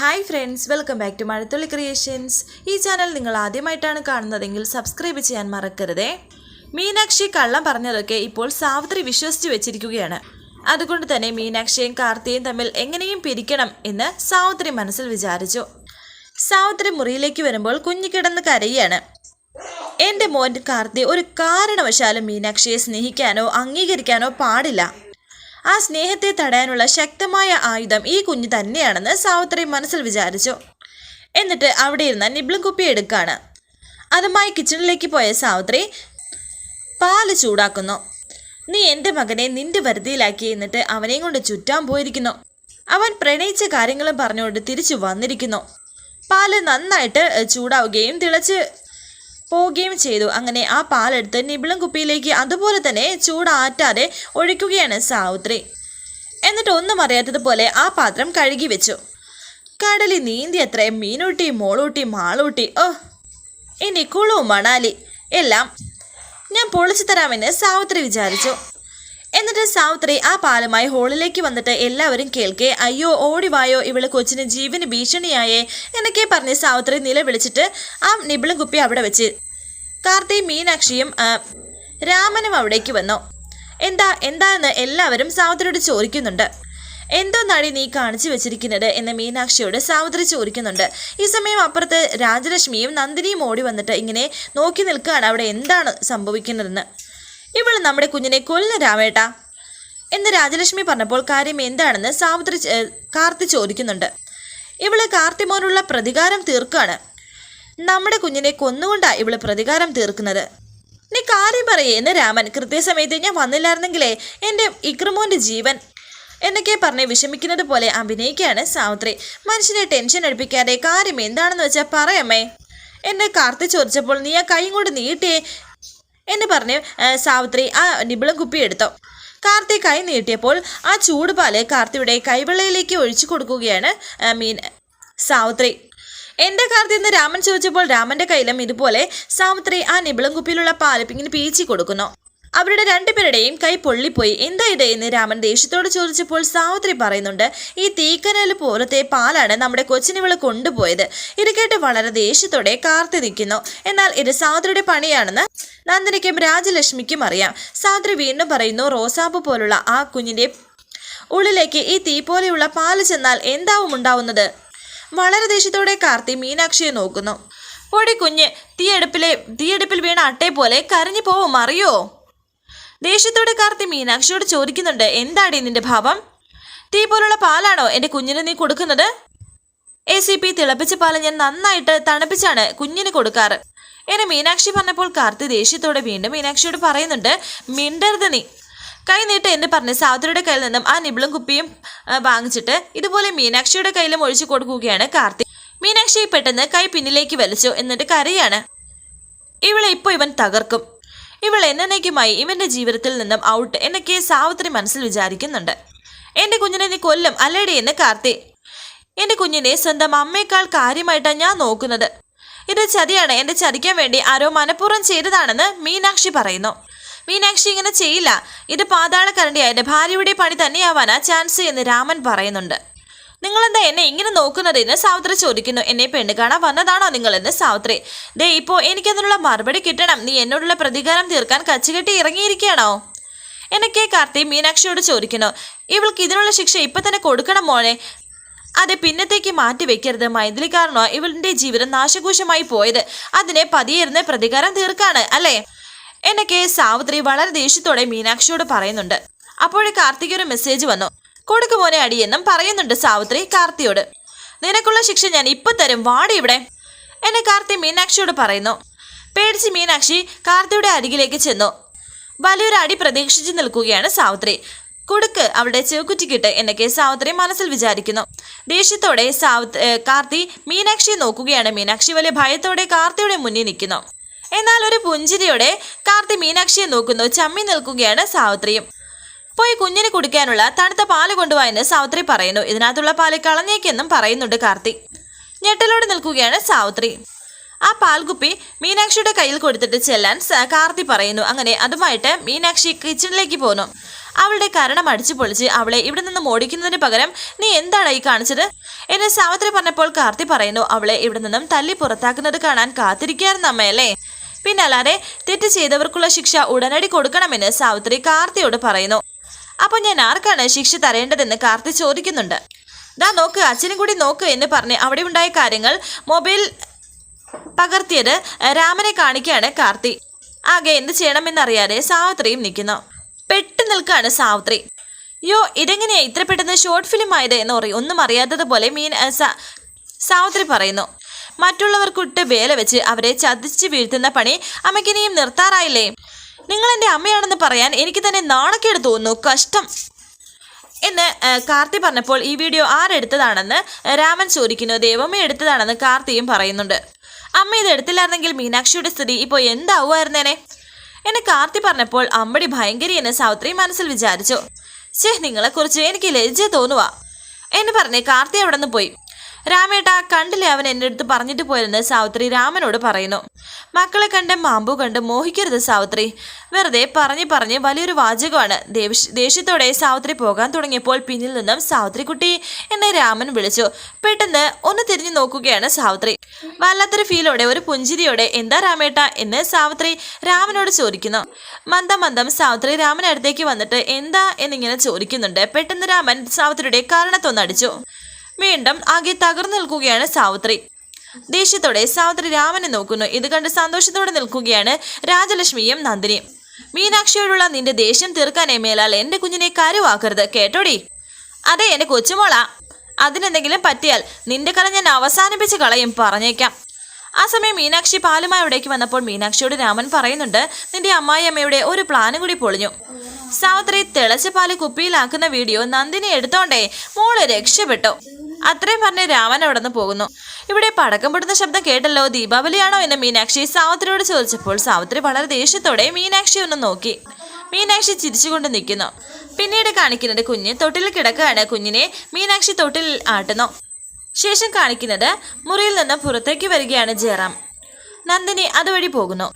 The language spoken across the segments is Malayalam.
Hi friends welcome back to Mazhathulli creations ഈ ചാനൽ നിങ്ങൾ ആദ്യമായിട്ടാണ് കാണുന്നതെങ്കിൽ സബ്സ്ക്രൈബ് ചെയ്യാൻ മറക്കരുതേ. മീനാക്ഷി കള്ളം പറഞ്ഞതൊക്കെ ഇപ്പോൾ സാവിത്രി വിശ്വസിച്ച് വെച്ചിരിക്കുകയാണ്. അതുകൊണ്ട് തന്നെ മീനാക്ഷിയും കാർത്തിയും തമ്മിൽ എങ്ങനെയും പിരിക്കണം എന്ന് സാവിത്രി മനസ്സിൽ വിചാരിച്ചു. സാവിത്രി മുറിയിലേക്ക് വരുമ്പോൾ കുഞ്ഞു കിടന്ന് കരയാണ്. എന്റെ മോൻ കാർത്തി ഒരു കാരണവശാലും മീനാക്ഷിയെ സ്നേഹിക്കാനോ അംഗീകരിക്കാനോ പാടില്ല. ആ സ്നേഹത്തെ തടയാനുള്ള ശക്തമായ ആയുധം ഈ കുഞ്ഞ് തന്നെയാണെന്ന് സാവിത്രി മനസ്സിൽ വിചാരിച്ചു. എന്നിട്ട് അവിടെ ഇരുന്ന നിബ്ലും കുപ്പി എടുക്കാണ്. അതുമായി കിച്ചണിലേക്ക് പോയ സാവിത്രി പാൽ ചൂടാക്കുന്നു. നീ എന്റെ മകനെ നിന്റെ വരുതിയിലാക്കി എന്നിട്ട് അവനെയും കൊണ്ട് ചുറ്റാൻ പോയിരിക്കുന്നു. അവൻ പ്രണയിച്ച കാര്യങ്ങളും പറഞ്ഞുകൊണ്ട് തിരിച്ചു വന്നിരിക്കുന്നു. പാൽ നന്നായിട്ട് ചൂടാവുകയും തിളച്ച് പോവുകയും ചെയ്തു. അങ്ങനെ ആ പാലെടുത്ത് നിബിളും കുപ്പിയിലേക്ക് അതുപോലെ തന്നെ ചൂടാറ്റാതെ ഒഴിക്കുകയാണ് സാവിത്രി. എന്നിട്ട് ഒന്നും അറിയാത്തതുപോലെ ആ പാത്രം കഴുകി വെച്ചു. കടലി നീന്തി അത്രേ മീനൂട്ടി മോളൂട്ടി മാളൂട്ടി ഓ ഇനി കുളു മണാലി എല്ലാം ഞാൻ പൊളിച്ചു തരാമെന്ന് സാവിത്രി വിചാരിച്ചു. എന്നിട്ട് സാവിത്രി ആ പാലമായി ഹോളിലേക്ക് വന്നിട്ട് എല്ലാവരും കേൾക്കെ അയ്യോ ഓടിവായോ ഇവൾ കൊച്ചിന് ജീവന് ഭീഷണിയായേ എന്നൊക്കെ പറഞ്ഞ് സാവിത്രി നിലവിളിച്ചിട്ട് ആ നിബിളും കുപ്പി അവിടെ വെച്ച്. കാർത്തി മീനാക്ഷിയും രാമനും അവിടേക്ക് വന്നു. എന്താ എന്താന്ന്? എല്ലാവരും സാവിത്രിയോട് ചോദിക്കുന്നുണ്ട്. എന്തോ നടി നീ കാണിച്ചു വെച്ചിരിക്കുന്നത്? എന്ന് മീനാക്ഷിയോട് സാവിത്രി ചോദിക്കുന്നുണ്ട്. ഈ സമയം അപ്പുറത്ത് രാജലക്ഷ്മിയും നന്ദിനിയും ഓടി വന്നിട്ട് ഇങ്ങനെ നോക്കി നിൽക്കുകയാണ് അവിടെ എന്താണ് സംഭവിക്കുന്നതെന്ന്. ഇവൾ നമ്മുടെ കുഞ്ഞിനെ കൊല്ല രാമേട്ട. എന്ന് രാജലക്ഷ്മി പറഞ്ഞപ്പോൾ കാര്യം എന്താണെന്ന് സാവിത്രി കാർത്തി ചോദിക്കുന്നുണ്ട്. ഇവൾ കാർത്തിമോനുള്ള പ്രതികാരം തീർക്കുകയാണ് നമ്മുടെ കുഞ്ഞിനെ കൊന്നുകൊണ്ടാണ് ഇവൾ പ്രതികാരം തീർക്കുന്നത്. നീ കാര്യം പറയേ എന്ന് രാമൻ കൃത്യസമയത്ത് ഞാൻ വന്നില്ലായിരുന്നെങ്കിലേ എന്റെ ഇക്രമോന്റെ ജീവൻ എന്നൊക്കെ പറഞ്ഞ് വിഷമിക്കുന്നത് പോലെ അഭിനയിക്കുകയാണ് സാവിത്രി. മനുഷ്യനെ ടെൻഷൻ അടുപ്പിക്കാതെ കാര്യം എന്താണെന്ന് വെച്ചാൽ പറയമ്മേ എന്നെ കാർത്തി ചോദിച്ചപ്പോൾ നീ ആ കൈ കൊണ്ട് നീട്ടിയേ എന്ന് പറഞ്ഞ് സാവിത്രി ആ നിബിളും കുപ്പി എടുത്തു. കാർത്തി കൈ നീട്ടിയപ്പോൾ ആ ചൂടുപാൽ കാർത്തിയുടെ കൈവെള്ളയിലേക്ക് ഒഴിച്ചു കൊടുക്കുകയാണ് മീൻ സാവിത്രി. എന്റെ കാർത്തി എന്ന് രാമൻ ചോദിച്ചപ്പോൾ രാമന്റെ കയ്യിലും ഇതുപോലെ സാവിത്രി ആ നിബിളും കുപ്പിയിലുള്ള പാൽ പീച്ചി കൊടുക്കുന്നു. അവരുടെ രണ്ടുപേരുടെയും കൈ പൊള്ളിപ്പോയി. എന്താ ഇത് എന്ന് രാമൻ ദേഷ്യത്തോട് ചോദിച്ചപ്പോൾ സാവിത്രി പറയുന്നുണ്ട് ഈ തീക്കനൽ പോലത്തെ പാലാണ് നമ്മുടെ കൊച്ചിനിവൾ കൊണ്ടുപോയത്. ഇത് കേട്ട് വളരെ ദേഷ്യത്തോടെ കാർത്തി നിൽക്കുന്നു. എന്നാൽ ഇത് സാവിത്രിയുടെ പണിയാണെന്ന് നന്ദിനിക്കും രാജലക്ഷ്മിക്കും അറിയാം. സാവിത്രി വീണ്ടും പറയുന്നു റോസാപ്പ് പോലുള്ള ആ കുഞ്ഞിന്റെ ഉള്ളിലേക്ക് ഈ തീ പോലെയുള്ള പാൽ ചെന്നാൽ എന്താവും ഉണ്ടാവുന്നത്? വളരെ ദേഷ്യത്തോടെ കാർത്തി മീനാക്ഷിയെ നോക്കുന്നു. പൊടി കുഞ്ഞ് തീയെടുപ്പിലെ തീയെടുപ്പിൽ വീണ അട്ടയെ പോലെ കരഞ്ഞു പോവും അറിയോ? ദേഷ്യത്തോടെ കാർത്തി മീനാക്ഷിയോട് ചോദിക്കുന്നുണ്ട് എന്താടി നിന്റെ ഭാവം? തീ പോലുള്ള പാലാണോ എന്റെ കുഞ്ഞിന് നീ കൊടുക്കുന്നത്? എ സി പി തിളപ്പിച്ച പാൽ ഞാൻ നന്നായിട്ട് തണുപ്പിച്ചാണ് കുഞ്ഞിന് കൊടുക്കാറ്. എന്നെ മീനാക്ഷി പറഞ്ഞപ്പോൾ കാർത്തി ദേഷ്യത്തോടെ വീണ്ടും മീനാക്ഷിയോട് പറയുന്നുണ്ട് മിണ്ടരുത് നീ. കൈ നീട്ട് എന്ന് പറഞ്ഞ് സാവിത്രിയുടെ കയ്യിൽ നിന്നും ആ നിബിളും കുപ്പിയും വാങ്ങിച്ചിട്ട് ഇതുപോലെ മീനാക്ഷിയുടെ കയ്യിലും ഒഴിച്ചു കൊടുക്കുകയാണ് കാർത്തി. മീനാക്ഷി പെട്ടെന്ന് കൈ പിന്നിലേക്ക് വലിച്ചു എന്നിട്ട് കരയാണ്. ഇവളെ ഇപ്പോൾ ഇവൻ തകർക്കും. ഇവൾ എന്നേക്കുമായി ഇവന്റെ ജീവിതത്തിൽ നിന്നും ഔട്ട് എന്നൊക്കെ സാവിത്രി മനസ്സിൽ വിചാരിക്കുന്നുണ്ട്. എന്റെ കുഞ്ഞിനെ നീ കൊല്ലം അല്ലേടി എന്ന് കാർത്തി? എന്റെ കുഞ്ഞിനെ സ്വന്തം അമ്മയേക്കാൾ കാര്യമായിട്ടാണ് ഞാൻ നോക്കുന്നത്. ഇത് ചതിയാണ് എന്റെ ചതിക്കാൻ വേണ്ടി ആരോ മനഃപൂർവം ചെയ്തതാണെന്ന് മീനാക്ഷി പറയുന്നു. മീനാക്ഷി ഇങ്ങനെ ചെയ്യില്ല. ഇത് പാതാളക്കരണ്ടിയായ ഭാര്യയുടെ പണി തന്നെയാവാനാ ചാൻസ് എന്ന് രാമൻ പറയുന്നുണ്ട്. നിങ്ങളെന്താ എന്നെ ഇങ്ങനെ നോക്കുന്നത് എന്ന് സാവിത്രി ചോദിക്കുന്നു. എന്നെ പെണ്ണ് കാണാൻ വന്നതാണോ നിങ്ങളെന്ന് സാവിത്രി. ദേ ഇപ്പോൾ എനിക്കതിനുള്ള മറുപടി കിട്ടണം. നീ എന്നോടുള്ള പ്രതികാരം തീർക്കാൻ കച്ചുകെട്ടി ഇറങ്ങിയിരിക്കുകയാണോ? എന്നൊക്കെ കാർത്തി മീനാക്ഷിയോട് ചോദിക്കുന്നു. ഇവൾക്ക് ഇതിനുള്ള ശിക്ഷ ഇപ്പൊ തന്നെ കൊടുക്കണം മോനെ അത് പിന്നത്തേക്ക് മാറ്റി വെക്കരുത്. മൈഥിലി കാരണോ ഇവളുടെ ജീവിതം നാശകൂശമായി പോയത്. അതിനെ പതിയിരുന്ന് പ്രതികാരം തീർക്കാണ് അല്ലേ? എന്നൊക്കെ സാവിത്രി വളരെ ദേഷ്യത്തോടെ മീനാക്ഷിയോട് പറയുന്നുണ്ട്. അപ്പോഴേ കാർത്തിക് ഒരു മെസ്സേജ് വന്നു. കൊടുക്ക് മോനെ അടിയെന്നും പറയുന്നുണ്ട് സാവിത്രി കാർത്തിയോട്. നിനക്കുള്ള ശിക്ഷ ഞാൻ ഇപ്പൊ തരും വാടി ഇവിടെ. എന്നെ കാർത്തി മീനാക്ഷിയോട് പറയുന്നു. പേടിച്ച് മീനാക്ഷി കാർത്തിയുടെ അരികിലേക്ക് ചെന്നു. വലിയൊരു അടി പ്രതീക്ഷിച്ച് നിൽക്കുകയാണ് സാവിത്രി. കൊടുക്ക് അവളുടെ ചെവുക്കുറ്റിക്കിട്ട് എന്നൊക്കെ സാവിത്രി മനസ്സിൽ വിചാരിക്കുന്നു. ദേഷ്യത്തോടെ സാവിത് കാർത്തി മീനാക്ഷിയെ നോക്കുകയാണ്. മീനാക്ഷി വലിയ ഭയത്തോടെ കാർത്തിയുടെ മുന്നിൽ നിൽക്കുന്നു. എന്നാൽ ഒരു പുഞ്ചിരിയോടെ കാർത്തി മീനാക്ഷിയെ നോക്കുന്നു. ചമ്മി നിൽക്കുകയാണ് സാവിത്രിയും. പോയി കുഞ്ഞിന് കുടിക്കാനുള്ള തണുത്ത പാൽ കൊണ്ടുപോയെന്ന് സാവിത്രി പറയുന്നു. ഇതിനകത്തുള്ള പാൽ കളഞ്ഞേക്കെന്നും പറയുന്നുണ്ട് കാർത്തി. ഞെട്ടലോടെ നിൽക്കുകയാണ് സാവിത്രി. ആ പാൽകുപ്പി മീനാക്ഷിയുടെ കയ്യിൽ കൊടുത്തിട്ട് ചെല്ലാൻ കാർത്തി പറയുന്നു. അങ്ങനെ അതുമായിട്ട് മീനാക്ഷി കിച്ചണിലേക്ക് പോന്നു. അവളുടെ കരണം അടിച്ചു പൊളിച്ച് അവളെ ഇവിടെ നിന്ന് ഓടിക്കുന്നതിന് പകരം നീ എന്താണ് ഈ കാണിച്ചത്? എന്നെ സാവിത്രി പറഞ്ഞപ്പോൾ കാർത്തി പറയുന്നു അവളെ ഇവിടെ നിന്നും തല്ലി പുറത്താക്കുന്നത് കാണാൻ കാത്തിരിക്കാറുന്ന അമ്മയല്ലേ? പിന്നല്ലാതെ തെറ്റ് ചെയ്തവർക്കുള്ള ശിക്ഷ ഉടനടി കൊടുക്കണമെന്ന് സാവിത്രി കാർത്തിയോട് പറയുന്നു. അപ്പോൾ ഞാൻ ആർക്കാണ് ശിക്ഷ തരേണ്ടതെന്ന് കാർത്തി ചോദിക്കുന്നുണ്ട്. ദാ നോക്ക് അച്ഛനും കൂടി നോക്ക് എന്ന് പറഞ്ഞ് അവിടെ ഉണ്ടായ കാര്യങ്ങൾ മൊബൈൽ പകർത്തിയത് രാമനെ കാണിക്കുകയാണ് കാർത്തി. ആകെ എന്ത് ചെയ്യണമെന്നറിയാതെ സാവിത്രിയും നിൽക്കുന്നു. പെട്ടു നിൽക്കാണ് സാവിത്രി. യോ ഇതെങ്ങനെയാ ഇത്ര പെട്ടെന്ന് ഷോർട്ട് ഫിലിം ആയത് എന്ന് പറയും. ഒന്നും അറിയാത്തതുപോലെ മീൻ സാവിത്രി പറയുന്നു. മറ്റുള്ളവർക്കിട്ട് വേല വെച്ച് അവരെ ചതിച്ച് വീഴ്ത്തുന്ന പണി അമ്മയ്ക്കിനിയും നിർത്താറായില്ലേ? നിങ്ങൾ എന്റെ അമ്മയാണെന്ന് പറയാൻ എനിക്ക് തന്നെ നാണക്കേട് തോന്നുന്നു. കഷ്ടം. എന്ന് കാർത്തി പറഞ്ഞപ്പോൾ ഈ വീഡിയോ ആരെടുത്തതാണെന്ന് രാമൻ ചോദിക്കുന്നു. ദേവമ്മ എടുത്തതാണെന്ന് കാർത്തിയും പറയുന്നുണ്ട്. അമ്മ ഇത് എടുത്തില്ലായിരുന്നെങ്കിൽ മീനാക്ഷിയുടെ സ്ഥിതി ഇപ്പോൾ എന്താവുമായിരുന്നേനെ? എന്നെ കാർത്തി പറഞ്ഞപ്പോൾ അമ്മടി ഭയങ്കരി എന്ന് സൗത്രി മനസ്സിൽ വിചാരിച്ചു. ഛേ നിങ്ങളെക്കുറിച്ച് എനിക്ക് ലജ്ജ തോന്നുവാ. എന്ന് പറഞ്ഞ് കാർത്തി അവിടെ നിന്ന് പോയി. രാമേട്ട കണ്ടില്ലേ അവൻ എന്റെ അടുത്ത് പറഞ്ഞിട്ട് പോയെന്ന് സാവിത്രി രാമനോട് പറയുന്നു. മക്കളെ കണ്ട് മാമ്പു കണ്ട് മോഹിക്കരുത് സാവിത്രി. വെറുതെ പറഞ്ഞ് പറഞ്ഞ് വലിയൊരു വാചകമാണ്. ദേഷ്യത്തോടെ സാവിത്രി പോകാൻ തുടങ്ങിയപ്പോൾ പിന്നിൽ നിന്നും സാവിത്രി കുട്ടി എന്നെ രാമൻ വിളിച്ചു. പെട്ടെന്ന് ഒന്ന് തിരിഞ്ഞു നോക്കുകയാണ് സാവിത്രി. വല്ലാത്തൊരു ഫീലോടെ ഒരു പുഞ്ചിരിയോടെ എന്താ രാമേട്ട? എന്ന് സാവിത്രി രാമനോട് ചോദിക്കുന്നു. മന്ദം മന്ദം സാവിത്രി രാമൻ അടുത്തേക്ക് വന്നിട്ട് എന്താ? എന്നിങ്ങനെ ചോദിക്കുന്നുണ്ട്. പെട്ടെന്ന് രാമൻ സാവിത്രിയുടെ കാരണത്തൊന്നടിച്ചു. വീണ്ടും ആകെ തകർന്നു നിൽക്കുകയാണ് സാവിത്രി. ദേഷ്യത്തോടെ സാവിത്രി രാമനെ നോക്കുന്നു. ഇത് കണ്ട് സന്തോഷത്തോടെ നിൽക്കുകയാണ് രാജലക്ഷ്മിയും നന്ദിനിയും. മീനാക്ഷിയോടുള്ള നിന്റെ ദേഷ്യം തീർക്കാനേ മേലാൽ എന്റെ കുഞ്ഞിനെ കരുവാക്കരുത്. കേട്ടോടി? അതെ എന്റെ കൊച്ചുമോളാ. അതിനെന്തെങ്കിലും പറ്റിയാൽ നിന്റെ കല ഞാൻ അവസാനിപ്പിച്ച് കളയും പറഞ്ഞേക്കാം. ആ സമയം മീനാക്ഷി പാലുമായി അവിടേക്ക് വന്നപ്പോൾ മീനാക്ഷിയോട് രാമൻ പറയുന്നുണ്ട് നിന്റെ അമ്മായിയമ്മയുടെ ഒരു പ്ലാനും കൂടി പൊളിഞ്ഞു. സാവിത്രി തിളച്ച പാൽ കുപ്പിയിലാക്കുന്ന വീഡിയോ നന്ദിനി എടുത്തോണ്ടേ മോൾ രക്ഷപ്പെട്ടു. അത്രയും പറഞ്ഞ് രാമൻ അവിടെ നിന്ന് പോകുന്നു. ഇവിടെ പടക്കം പൊട്ടുന്ന ശബ്ദം കേട്ടല്ലോ. ദീപാവലിയാണോ എന്ന് മീനാക്ഷി സാവത്രിയോട് ചോദിച്ചപ്പോൾ സാവത്രി വളരെ ദേഷ്യത്തോടെ മീനാക്ഷി ഒന്ന് നോക്കി. മീനാക്ഷി ചിരിച്ചുകൊണ്ട് നിൽക്കുന്നു. പിന്നീട് കാണിക്കുന്നത് കുഞ്ഞ് തൊട്ടിൽ കിടക്കുകയാണ്. കുഞ്ഞിനെ മീനാക്ഷി തൊട്ടിൽ ആട്ടുന്നു. ശേഷം കാണിക്കുന്നത് മുറിയിൽ നിന്ന് പുറത്തേക്ക് വരികയാണ് ജയറാം. നന്ദിനി അതുവഴി പോകുന്നു.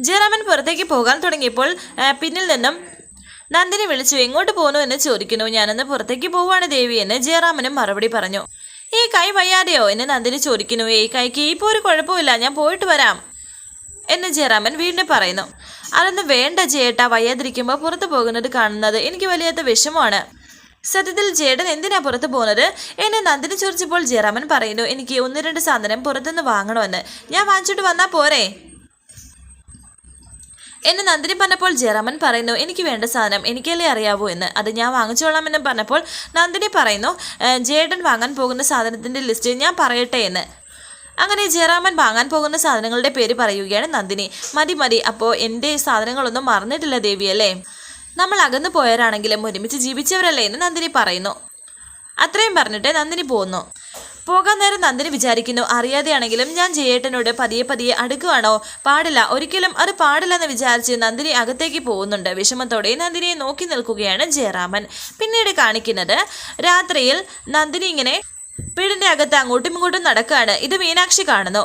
ജയറാമൻ പുറത്തേക്ക് പോകാൻ തുടങ്ങിയപ്പോൾ പിന്നിൽ നിന്നും നന്ദിനി വിളിച്ചു എങ്ങോട്ട് പോകുന്നു എന്ന് ചോദിക്കുന്നു. ഞാനെന്ന് പുറത്തേക്ക് പോവാണ് ദേവി എന്ന് ജയറാമനും മറുപടി പറഞ്ഞു. ഈ കൈ വയ്യാതെയോ? എന്ന് നന്ദിനി ചോദിക്കുന്നു. ഈ കൈക്ക് ഇപ്പോൾ ഒരു കുഴപ്പമില്ല ഞാൻ പോയിട്ട് വരാം എന്ന് ജയറാമൻ വീണ്ടും പറയുന്നു. അതൊന്നും വേണ്ട ജയേട്ടാ വയ്യാതിരിക്കുമ്പോൾ പുറത്തു പോകുന്നത് കാണുന്നത് എനിക്ക് വലിയാത്ത വിഷമമാണ്. സത്യത്തിൽ ജേടൻ എന്തിനാ പുറത്തു പോകുന്നത്? എന്നെ നന്ദിനി ചോദിച്ചപ്പോൾ ജയറാമൻ പറയുന്നു. എനിക്ക് ഒന്ന് രണ്ട് സാധനം പുറത്തുനിന്ന് വാങ്ങണമെന്ന്. ഞാൻ വാങ്ങിച്ചിട്ട് വന്നാൽ പോരെ? എന്നെ നന്ദിനി പറഞ്ഞപ്പോൾ ജെറമൻ പറയുന്നു എനിക്ക് വേണ്ട സാധനം എനിക്കല്ലേ അറിയാവൂ എന്ന്. അത് ഞാൻ വാങ്ങിച്ചോളാം എന്ന് പറഞ്ഞപ്പോൾ നന്ദിനി പറയുന്നു ജേഡൻ വാങ്ങാൻ പോകുന്ന സാധനത്തിന്റെ ലിസ്റ്റ് ഞാൻ പറയട്ടെ എന്ന്. അങ്ങനെ ജയറാമൻ വാങ്ങാൻ പോകുന്ന സാധനങ്ങളുടെ പേര് പറയുകയാണ് നന്ദിനി. മതി മതി അപ്പോൾ എന്റെ സാധനങ്ങളൊന്നും മറന്നിട്ടില്ല ദേവി അല്ലേ? നമ്മൾ അകന്നു പോയവരാണെങ്കിലും ഒരുമിച്ച് ജീവിച്ചവരല്ലേ എന്ന് നന്ദിനി പറയുന്നു. അത്രയും പറഞ്ഞിട്ട് നന്ദിനി പോകുന്നു പോകാൻ നേരം നന്ദിനി വിചാരിക്കുന്നു. അറിയാതെയാണെങ്കിലും ഞാൻ ജയേട്ടനോട് പതിയെ പതിയെ അടുക്കുവാണോ? പാടില്ല. ഒരിക്കലും അത് പാടില്ലെന്ന് വിചാരിച്ച് നന്ദിനി അകത്തേക്ക് പോകുന്നുണ്ട്. വിഷമത്തോടെ നന്ദിനിയെ നോക്കി നിൽക്കുകയാണ് ജയറാമൻ. പിന്നീട് കാണിക്കുന്നത് രാത്രിയിൽ നന്ദിനി ഇങ്ങനെ വീടിന്റെ അകത്ത് അങ്ങോട്ടും ഇങ്ങോട്ടും നടക്കുകയാണ്. ഇത് മീനാക്ഷി കാണുന്നു.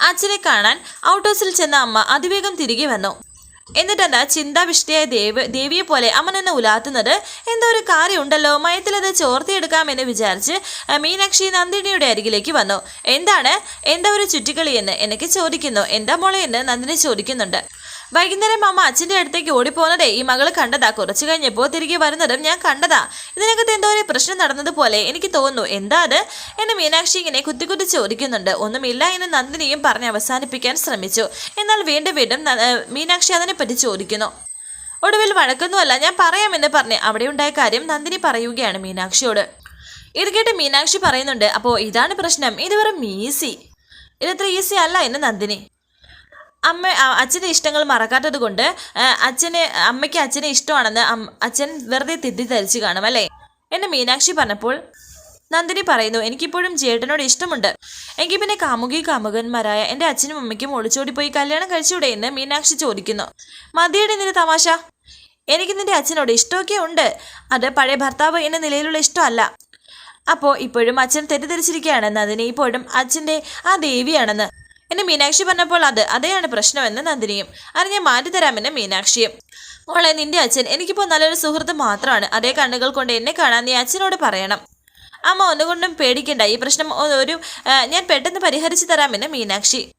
അച്ഛനെ കാണാൻ ഔട്ട് ഹൗസിൽ ചെന്ന അമ്മ അതിവേഗം തിരികെ വന്നു. എന്നിട്ടെന്താ ചിന്താവിഷ്ടയായ ദേവ് ദേവിയെ പോലെ അമ്മൻ എന്നെ ഉലാത്തുന്നത്? എന്തോ ഒരു കാര്യമുണ്ടല്ലോ. മയത്തിലത് ചോർത്തിയെടുക്കാമെന്ന് വിചാരിച്ച് മീനാക്ഷി നന്ദിനിയുടെ അരികിലേക്ക് വന്നു. എന്താണ്? എന്താ ഒരു ചുറ്റിക്കളി എന്ന് എനിക്ക് ചോദിക്കുന്നു. എന്താ മോളെ എന്ന് നന്ദിനി ചോദിക്കുന്നുണ്ട്. വൈകുന്നേരം അമ്മ അച്ഛന്റെ അടുത്തേക്ക് ഓടിപ്പോകുന്നതേ ഈ മകൾ കണ്ടതാ. കുറച്ചു കഴിഞ്ഞപ്പോൾ തിരികെ വരുന്നതും ഞാൻ കണ്ടതാ. ഇതിനകത്ത് എന്തോ ഒരു പ്രശ്നം നടന്നതുപോലെ എനിക്ക് തോന്നുന്നു. എന്താ അത്? എന്ന് മീനാക്ഷി ഇങ്ങനെ കുത്തി കുത്തി ചോദിക്കുന്നുണ്ട് ഒന്നുമില്ല എന്ന് നന്ദിനിയും പറഞ്ഞ് അവസാനിപ്പിക്കാൻ ശ്രമിച്ചു. എന്നാൽ വീണ്ടും വീണ്ടും മീനാക്ഷി അതിനെപ്പറ്റി ചോദിക്കുന്നു. ഒടുവിൽ വഴക്കൊന്നുമല്ല ഞാൻ പറയാമെന്ന് പറഞ്ഞ് അവിടെ ഉണ്ടായ കാര്യം നന്ദിനി പറയുകയാണ് മീനാക്ഷിയോട്. ഇത് കേട്ട് മീനാക്ഷി പറയുന്നുണ്ട് അപ്പോൾ ഇതാണ് പ്രശ്നം. ഇത് വെറും ഈസി. ഇതത്ര ഈസി അല്ല എന്ന് നന്ദിനി. അമ്മ അച്ഛന്റെ ഇഷ്ടങ്ങൾ മറക്കാത്തത് കൊണ്ട് അച്ഛനെ അമ്മയ്ക്ക് അച്ഛനെ ഇഷ്ടമാണെന്ന് അച്ഛൻ വെറുതെ തെറ്റിദ്ധരിച്ചു കാണും അല്ലേ? എന്നെ മീനാക്ഷി പറഞ്ഞപ്പോൾ നന്ദിനി പറയുന്നു എനിക്കിപ്പോഴും ചേട്ടനോട് ഇഷ്ടമുണ്ട്. എങ്കിൽ പിന്നെ കാമുകി കാമുകന്മാരായ എന്റെ അച്ഛനും അമ്മയ്ക്കും ഒളിച്ചോടി പോയി കല്യാണം കഴിച്ചൂടെ എന്ന് മീനാക്ഷി ചോദിക്കുന്നു. മതിയുടെ നിന്റെ തമാശ. എനിക്ക് നിന്റെ അച്ഛനോട് ഇഷ്ടമൊക്കെ ഉണ്ട്. അത് പഴയ ഭർത്താവ് എന്ന നിലയിലുള്ള ഇഷ്ടമല്ല. അപ്പോൾ ഇപ്പോഴും അച്ഛൻ തെറ്റിദ്ധരിച്ചിരിക്കുകയാണ്. നന്ദിനി ഇപ്പോഴും അച്ഛന്റെ ആ ദേവിയാണെന്ന് എന്നെ മീനാക്ഷി പറഞ്ഞപ്പോൾ അത് അതെയാണ് പ്രശ്നമെന്ന് നന്ദിനിയും. അത് ഞാൻ മാറ്റിത്തരാമെന്ന് മീനാക്ഷിയും. മോളെ നിന്റെ അച്ഛൻ എനിക്കിപ്പോൾ നല്ലൊരു സുഹൃത്ത് മാത്രമാണ് അതേ കണ്ണുകൾ കൊണ്ട് എന്നെ കാണാൻ നീ അച്ഛനോട് പറയണം. അമ്മ ഒന്നുകൊണ്ടും പേടിക്കണ്ട. ഈ പ്രശ്നം ഒരു ഞാൻ പെട്ടെന്ന് പരിഹരിച്ചു തരാമെന്ന് മീനാക്ഷി.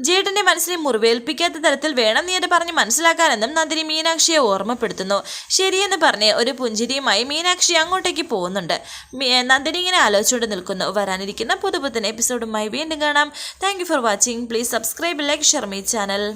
ജേട്ടന്റെ മനസ്സിനെ മുറിവേൽപ്പിക്കാത്ത തരത്തിൽ വേണം നീ അത് പറഞ്ഞ് മനസ്സിലാക്കാനെന്നും നന്ദിനി മീനാക്ഷിയെ ഓർമ്മപ്പെടുത്തുന്നു. ശരിയെന്ന് പറഞ്ഞ് ഒരു പുഞ്ചിരിയുമായി മീനാക്ഷി അങ്ങോട്ടേക്ക് പോകുന്നുണ്ട്. നന്ദിനി ഇങ്ങനെ ആലോചിച്ചുകൊണ്ട് നിൽക്കുന്നു. വരാനിരിക്കുന്ന പുതുപുത്തൻ എപ്പിസോഡുമായി വീണ്ടും കാണാം. Thank for watching please subscribe like Sharmi channel